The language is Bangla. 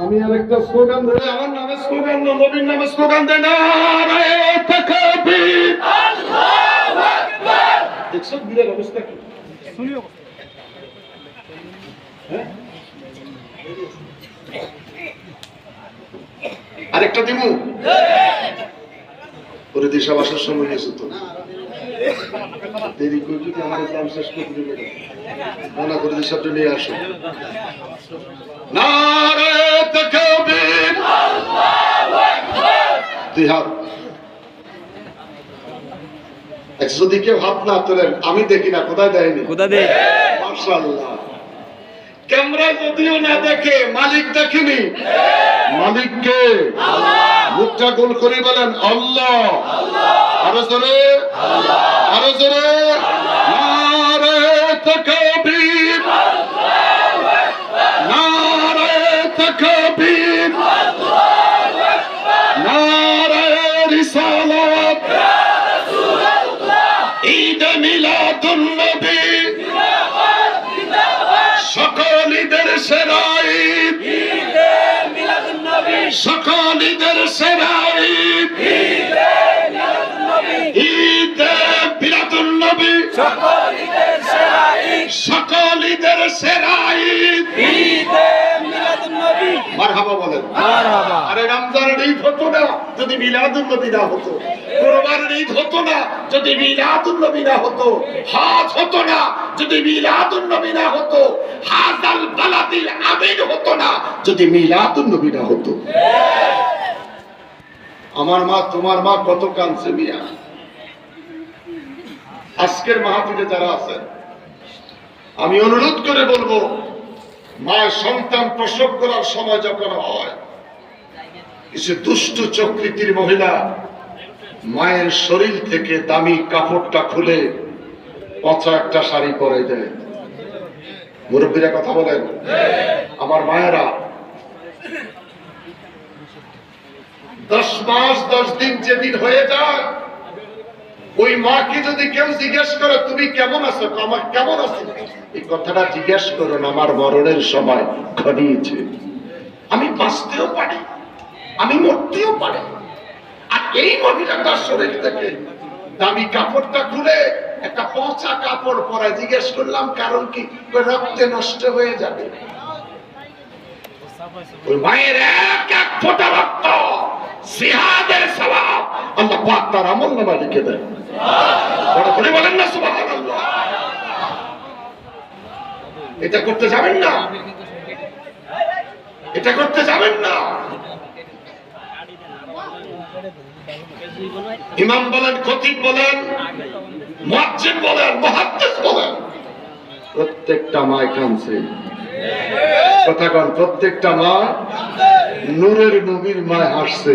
আমি আর একটা স্লোগান ধরে আমার নামে স্লোগান দেন নবীর নামে স্লোগান দেন নারায়ে তাকবীর দেখছ বীরের অবস্থা কি? হ্যাঁ? আরেকটা দিমু? ওরে দেশা বাসার সময় গেছে তো। দেরি করে যদি আমার শেষ করে দিবে। মনে করে নিয়ে আসো। দুই হাত। আচ্ছা যদি কেউ হাত না তোলেন আমি দেখি না কোথায় দেয়নি? কোথা দে মাশাআল্লাহ। ক্যামেরা যদিও না দেখে, মালিক দেখেনি। মালিককে মুখটা গোল করে বলেন, আল্লাহ। আরও জোরে আরও জোরে। ঈদ নবী। সকল ঈদের সেরা ঈদ মারহাবা বলেন। মারহাবা। আরে রমজানের ঈদ হতো না যদি মিলাদুল নবী না হতো। কোরবানের ঈদ হতো না যদি মিলাদুল নবী না হতো। হাজ হতো না যদি মিলাদুল নবী না হতো। হাজাল বালাদিল আমিন হতো না যদি মিলাদুল নবী না হতো। আমার মা তোমার মা কত কাঁদছে মিয়া। আজকের মাহফিলে যারা আছেন, আমি অনুরোধ করে বলব, মায়ের সন্তান প্রসব করার সময় যখন হয় কিছু দুষ্ট চকৃতির মহিলা মায়ের শরীর থেকে দামি কাপড়টা খুলে পচা একটা শাড়ি পরে দেয়। মুরব্বীরা কথা বলেন, আমার মায়েরা, দশ মাস দশ দিন যেদিন হয়ে যায় ওই মাকে যদি কেউ জিজ্ঞেস করে, তুমি কেমন আছো? আমার কেমন আছো? এই কথাটা জিজ্ঞেস করো না আমার মরণের সময় ঘনিয়েছে। আমি বাঁচতেও পারি, আমি মরতেও পারি। আর এই মহিলাটার শরীর থেকে দামি কাপড়টা খুলে একটা পচা কাপড় পরে জিজ্ঞেস করলাম, কারণ কি? রক্তে নষ্ট হয়ে যাবে। মায়ের এক এক তার আমল নামা লিখে দেয়। বলেন না এটা করতে যাবেন না। এটা করতে যাবেন না। ইমাম বলেন, খতিব বলেন, মুয়াজ্জিন বলেন, মুহাদ্দিস বলেন। প্রত্যেকটা মায় কাঁদছে। কথা কন, প্রত্যেকটা মা নূরের নবীর মায় হাসছে।